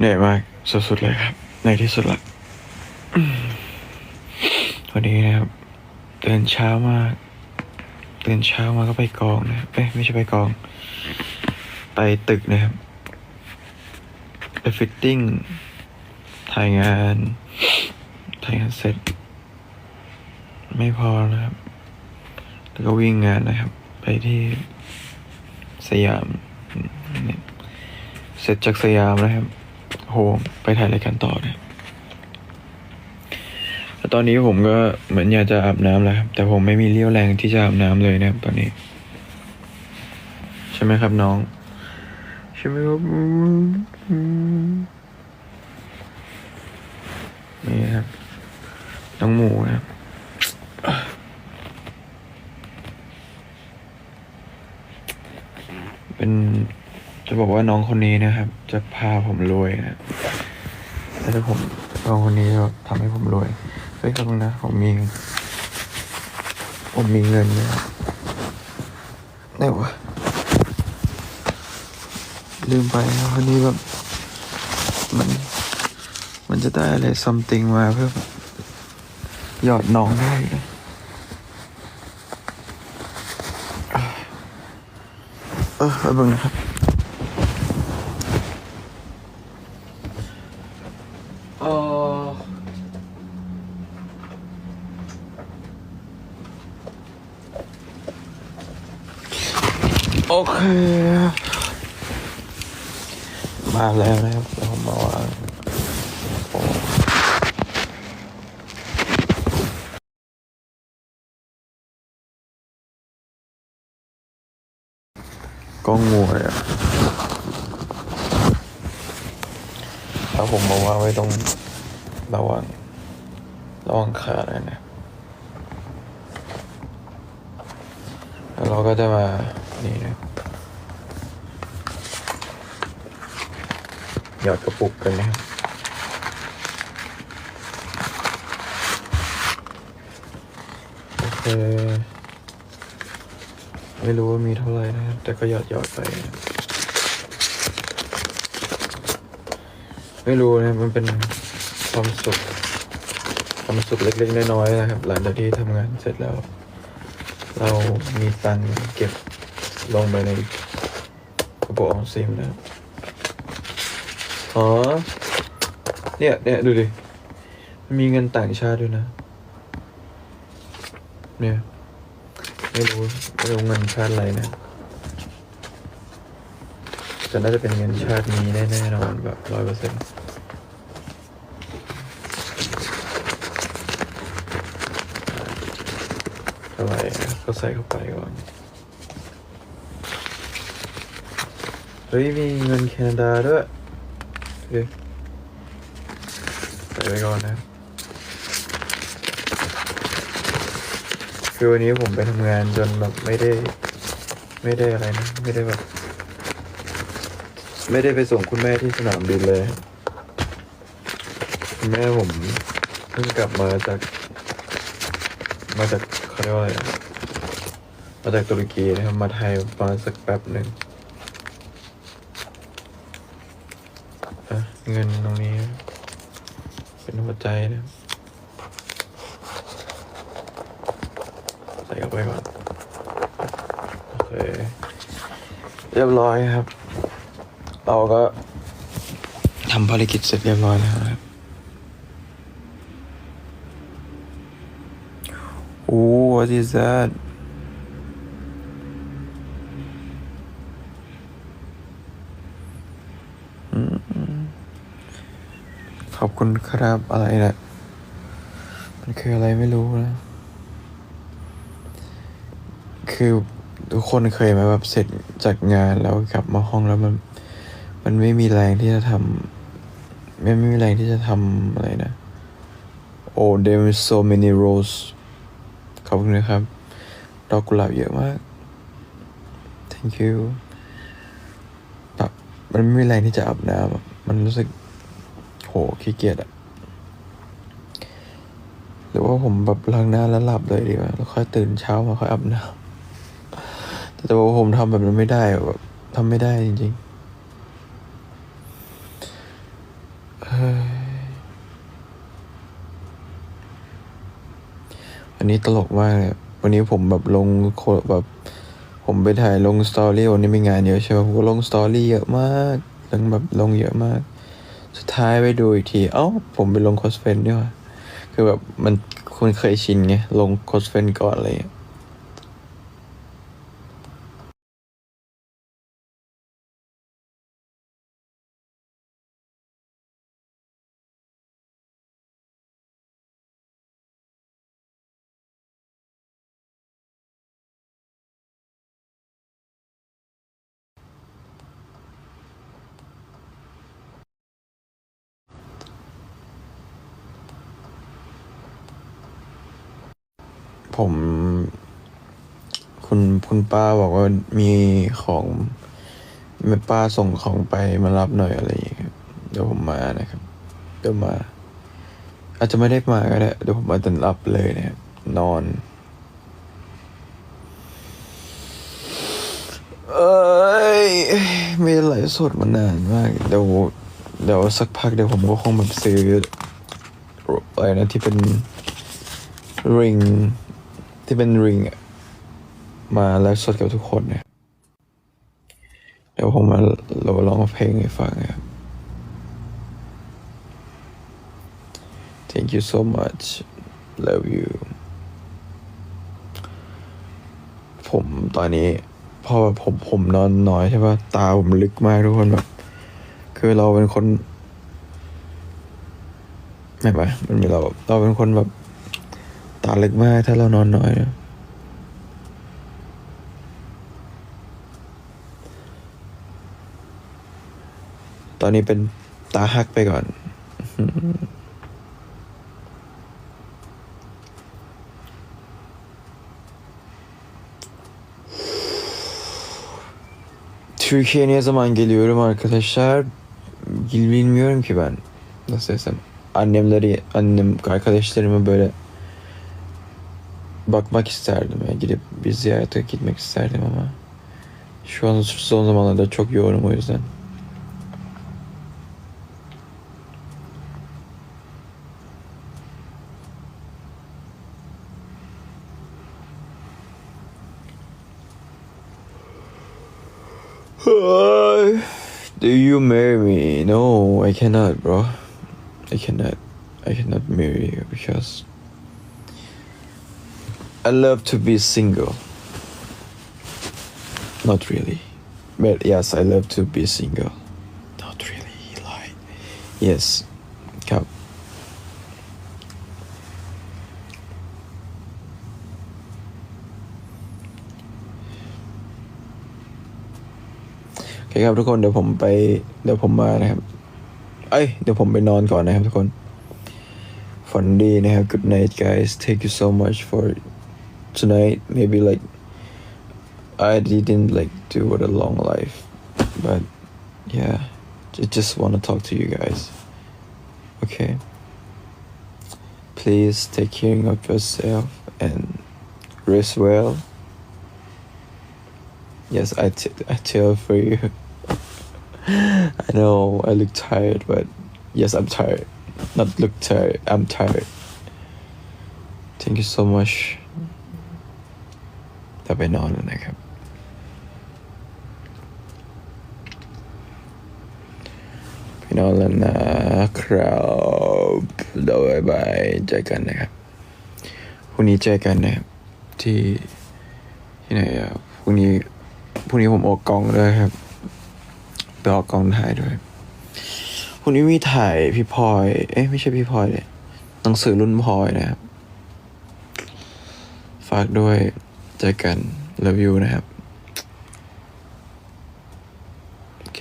เหนื่อยมากสุดๆเลยครับ ในที่สุดละอืมวันนี้นะครับตื่นเช้ามากตื่นเช้ามาก็ไปกองนะครับเอ้ยไม่ใช่ไปกอง ไปตึกนะครับไปฟิตติ้งถ่ายงานถ่ายงานเสร็จ ไม่พอนะครับ แล้วก็วิ่งงานนะครับ ไปที่สยามเนี่ยเสร็จจากสยามนะครับ โหไปถ่ายรายการต่อนะแล้วตอนนี้ผมก็เหมือนอยากจะอาบน้ำแล้วครับ แต่ผมไม่มีเรี่ยวแรงที่จะอาบน้ำเลยนะตอนนี้ ใช่ไหมครับน้อง ใช่ไหมครับนี่ครับน้องหมูนะครับเป็น จะบอกว่าน้องคนนี้นะครับ จะพาผมรวยนะแต่ถ้าผมน้องคนนี้จะทำให้ผมรวยเฮ้ยครับนึงนะผมมี ผมมีเงินนะครับไหนวะลืมไปนะวันนี้แบบมัน มันจะได้อะไร something มาเพื่อหยอดน้องได้เออแป๊บนึงนะครับ เออโอ เค มาแล้วนะครับเดี๋ยวผมมาวางกล้องงูเลยอะเอาผมมาวางไว้ตรงระหว่างระหว่างขาเลยนะแล้วเราก็จะมานี่นะ หยอดกระปุกกันนะครับโอเคไม่รู้ว่ามีเท่าไหร่นะครับ แต่ก็หยอดหยอดไป ไม่รู้นะมันเป็นความสุขความสุขเล็กๆน้อยๆนะครับ หลังจากที่ทำงานเสร็จแล้ว เรามีตังเก็บลงไปในกระปุกออมสินนะครับ อ๋อ เนี่ยเนี่ยดูดิ มันมีเงินต่างชาติด้วยนะ เนี่ย ไม่รู้ไม่รู้เงินชาติอะไรนะ แต่น่าจะเป็นเงินชาตินี้แน่นอนแบบร้อยเปอร์เซ็นต์เท่าไรก็ใส่เข้าไปก่อน เฮ้ยมีเงินแคนาดาด้วย โอเคใส่ไปก่อนนะ คือวันนี้ผมไปทำงานจนแบบไม่ได้ ไม่ได้อะไรนะ ไม่ได้แบบ ไม่ได้ไปส่งคุณแม่ที่สนามบินเลยแม่ผมเพิ่งกลับมาจาก มาจากเขาเรียกว่าอะไรมาจากตุรกีนะครับมาไทยประมาณสักแป๊บหนึ่งอะ เงินตรงนี้ เป็นหัวใจนะใส่เข้าไปก่อนโอเคเรียบร้อยครับ เราก็ทำภารกิจเสร็จเรียบร้อยแล้วครับโอ้ what is that อืม ขอบคุณครับอะไรนะมันคืออะไรไม่รู้นะ คือทุกคนเคยไหมแบบเสร็จจากงานแล้วกลับมาห้องแล้วมัน มันไม่มีแรงที่จะทำไม่ไม่มีแรงที่จะทำอะไรนะ Oh there is so many rose ขอบคุณนะครับ ดอกกุหลาบเยอะมาก thank you แบบมันไม่มีแรงที่จะอาบน้ำมันรู้สึก โหขี้เกียจอะหรือว่าผมแบบล้างหน้าแล้วหลับเลยดีกว่าแล้วค่อยตื่นเช้ามาค่อยอาบน้ำแต่ว่าผมทำแบบนั้นไม่ได้แบบทำไม่ได้จริงๆวันนี้ตลกมากเลยวันนี้ผมแบบลงโคแบบผมไปถ่ายลงสตอรี่วันนี้มีงานเยอะใช่ไหมผมก็ลงสตอรี่เยอะมากลงแบบลงเยอะมาก สุดท้ายไปดูอีกที เอ้า ผมไปลงโคสเฟนด้วยวะคือแบบมันคุณเคยชินไง ลงโคสเฟนก่อนเลย ผม คุณคุณป้าบอกว่ามีของแม่ป้าส่งของไปมารับหน่อยอะไรอย่างเงี้ยครับเดี๋ยวผมมานะครับเดี๋ยวมา อาจจะไม่ได้มาก็ได้เดี๋ยวผมมาแต่รับเลยนะครับนอน เอ้ยไม่ได้ไหลสดมานานมากเดี๋ยวเดี๋ยวสักพักเดี๋ยวผมก็คงแบบซื้ออะไรนะที่เป็นริง ที่เป็นริงอะมาไลฟ์สดกับทุกคนเนี่ย เดี๋ยวผมมาเราลองเพลงให้ฟังนะครับ Thank you so much love you ผมตอนนี้พอแบบผมผมนอนน้อยใช่ปะตาผมลึกมากทุกคนแบบ คือเราเป็นคนไม่ปะมันมีเราเราเป็นคนแบบตาลึกมากถ้าเรานอนน้อยนะตอนนี้เป็นตาฮักไปก่อน Türkiye'ye ne zaman geliyorum arkadaşlar? Bil- Bilmiyorum ki ben. Nasıl desem. Annemleri, annem, arkadaşlarımı böyle bakmak isterdim. ya gidip bir ziyarete gitmek isterdim ama şu an son zamanlarda çok yoğunum o yüzden. Do you marry me? No, I cannot, bro. I cannot. I cannot marry you because I love to be single. Not really. But yes, I love to be single. Not really, like. Yes. Come. โอเคครับทุกคนเดี๋ยวผมไป เดี๋ยวผมมานะครับ เอ้ย เดี๋ยวผมไปนอนก่อนนะครับทุกคน ฝันดีนะครับ good night guys thank you so much for tonight maybe like I didn't like do what a long life but yeah I just want to talk to you guys. Okay? Please take care of yourself and rest well. Yes I, I tell for you. I know I look tired but yes I'm tired. Not look tired I'm tired. Thank you so much จะไปนอนแล้วนะครับ ไปนอนแล้วนะครับเดี๋ยวบายเจอกันนะครับพรุ่งนี้เจอกันนะครับที่ที่ไหนอะพรุ่งนี้พรุ่งนี้ผมออกกองด้วยครับไปออกกองถ่ายด้วยพรุ่งนี้มีถ่ายพี่พลอย เอ๊ะไม่ใช่พี่พลอยเลยหนังสือรุ่นพลอยนะครับ ฝากด้วย เจอกัน love you นะครับ โอเค